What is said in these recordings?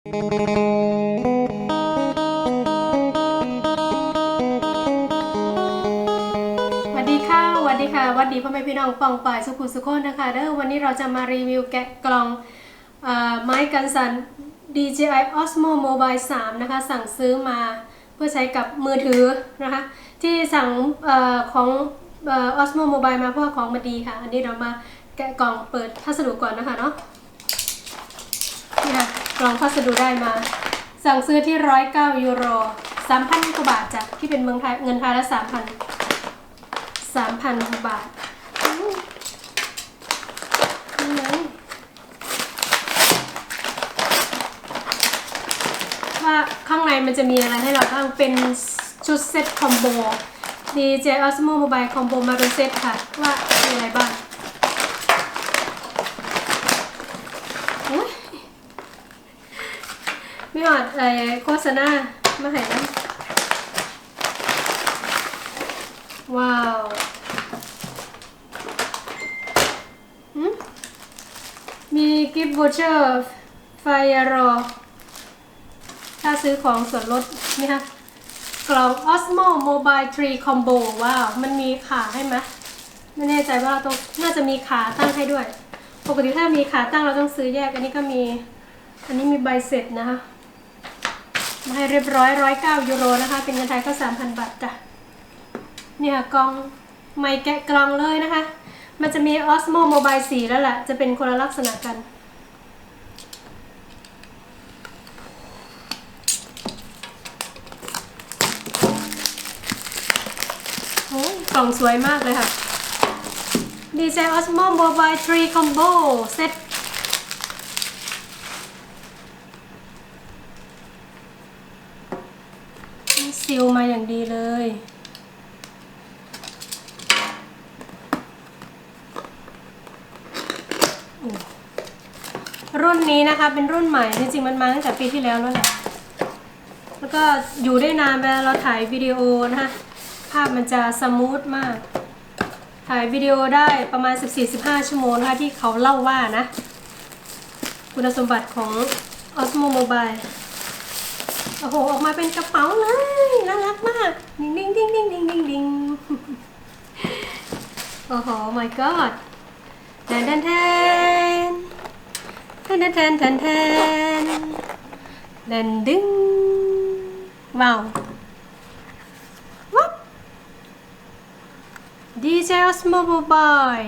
สวัสดีค่ะสวัสดีค่ะสวัสดีพ่อแม่พี่น้องปองป่ายสุขุสุขคนนะคะเด้อวันนี้เราจะมารีวิวแกะกล่องอไม้กันสัน DJI Osmo Mobile 3 นะคะ สั่งซื้อมาเพื่อใช้กับมือถือนะคะ ที่สั่งอของอ Osmo Mobile มาเพราะของมันดีค่ะ อันนี้เรามาแกะกล่องเปิดพัสดุก่อนนะคะเนาะนี่ค่ะ กล่องพัสดุได้มา สั่งซื้อที่109ยูโร3,000กว่าบาทจ้ะที่เป็นเมืองไทยเงินไทยละ3,000สามพันบาทอู้นี่ไงว่าข้างในมันจะมีอะไรให้เราบ้างเป็นชุดเซ็ตคอมโบ DJI Osmo Mobile Combo มาเป็นเซ็ตค่ะ ว่ามีอะไรบ้างอุ๊ย มีหอดไอโฆษณามาให้นะว้าวมีกิฟต์วอเชอร์ไฟรอ ถ้าซื้อของส่วนลดนี่ค่ะกล่อง Osmo Mobile 3 Combo ว้าว มันมีขาให้ไหมไม่แน่ใจว่าเราต้องน่าจะมีขาตั้งให้ด้วย ปกติถ้ามีขาตั้งเราต้องซื้อแยก อันนี้ก็มี อันนี้มีใบเสร็จนะคะ มาให้เรียบร้อยร้อยเก้ายูโรนะคะ เป็นเงินไทยก็สามพันบาทจ้ะ เนี่ยกล่องไม่แกะกล่องเลยนะคะ มันจะมี Osmo Mobile 4แล้วแหละจะเป็นคนละลักษณะกัน โอ้ยกล่องสวยมากเลยค่ะ DJI Osmo Mobile 3 Combo เซ็ต ซิลมาอย่างดีเลย รุ่นนี้นะคะเป็นรุ่นใหม่จริงๆมันมาตั้งแต่ปีที่แล้วแล้วแหละแล้วก็อยู่ได้นานเวลาเราถ่ายวิดีโอนะคะภาพมันจะสมูทมาก ถ่ายวิดีโอได้ประมาณ 14-15 ชั่วโมงนะคะที่เขาเล่าว่านะ คุณสมบัติของ Osmo Mobile โอ้โหออกมาเป็นกระเป๋าเลยน่ารักมากดิ้งดิ้งดิ้งดิ้งดิ้งดิ้งดิ้งโอ้โห my god แทนแทนแทนแทนแทนแทนแทนแดนดึงว้าววับ DJI Osmo Mobile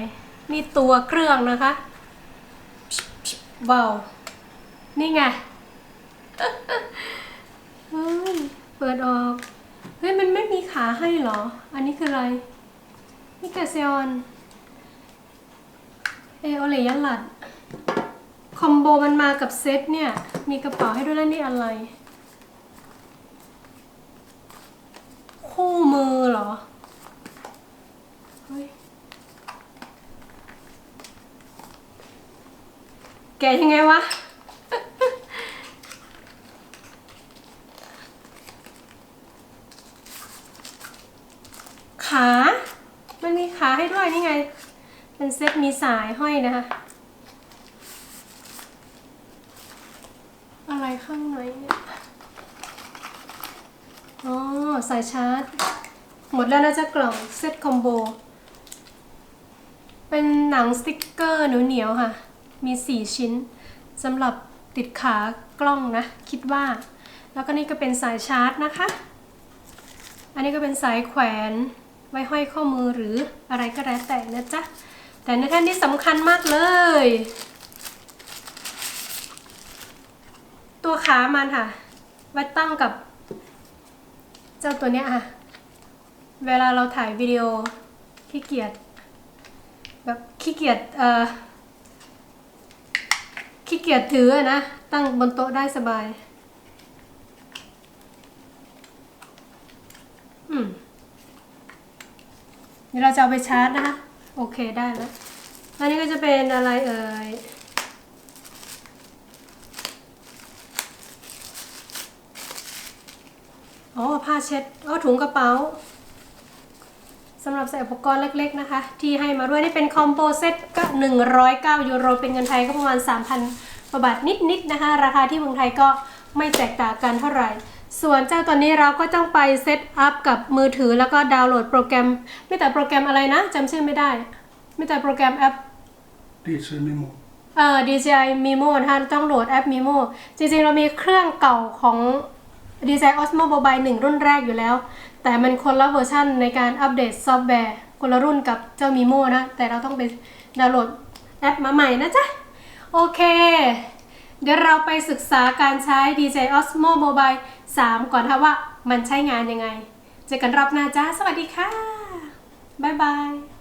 นี่ตัวเครื่องนะคะว้าวนี่ไง เฮ้ย เปิดออก เฮ้ย มันไม่มีขาให้เหรอ อันนี้คืออะไรนี่แกเซออน เอโอเลยันหลัด คอมโบมันมากับเซตเนี่ย มีกระเป๋าให้ด้วยแล้วนี่อะไร คู่มือเหรอ เฮ้ย แกยังไงวะ ขา มันมีขาให้ด้วยนี่ไง เป็นเซ็ตมีสายห้อยนะคะ อะไรข้างในเนี่ยอ๋อสายชาร์จ หมดแล้วนะจ๊ะกล่องเซ็ตคอมโบ เป็นหนังสติกเกอร์เหนียวๆค่ะ มี4ชิ้นสำหรับติดขากล้องนะ คิดว่า แล้วก็นี่ก็เป็นสายชาร์จนะคะ อันนี้ก็เป็นสายแขวน ไว้ห้อยข้อมือหรืออะไรก็แล้วแต่นะจ๊ะ แต่ในท่านที่สำคัญมากเลย ตัวขามันค่ะ ไว้ตั้งกับ เจ้าตัวเนี้ยค่ะ เวลาเราถ่ายวิดีโอขี้เกียจแบบขี้เกียจเอ่อขี้เกียจถือนะ ตั้งบนโต๊ะได้สบาย อืม เดี๋ยวเราจะเอาไปชาร์จนะคะ โอเคได้แล้ว อันนี้ก็จะเป็นอะไรเอ่ย อ๋อผ้าเช็ดอ๋อถุงกระเป๋าสำหรับใส่อุปกรณ์เล็กๆนะคะ ที่ให้มาด้วยนี่เป็นคอมโบเซตก็109ยูโรเป็นเงินไทยก็ประมาณกว่าบาทนิดๆนะคะ ราคาที่เมืองไทยก็ไม่แตกต่างกันเท่าไหร่ ส่วนเจ้าตัวนี้เราก็ต้องไปเซตอัพกับมือถือแล้วก็ดาวน์โหลดโปรแกรม ไม่แต่โปรแกรมอะไรนะจำชื่อไม่ได้ ไม่แต่โปรแกรมแอป DJ Memo เอ่อ DJI Mimo นะคะต้องโหลดแอป Mimo จริงๆ เรามีเครื่องเก่าของ DJI Osmo Mobile 1 รุ่นแรกอยู่แล้ว แต่มันคนละเวอร์ชันในการอัปเดตซอฟต์แวร์คนละรุ่นกับเจ้า Mimo นะ แต่เราต้องไปดาวน์โหลดแอปมาใหม่นะจ๊ะ โอเค เดี๋ยวเราไปศึกษาการใช้ DJI Osmo Mobile 3 ก่อนค่ะว่ามันใช้งานยังไง เจอกันรอบหน้าจ้า สวัสดีค่ะ บ๊ายบาย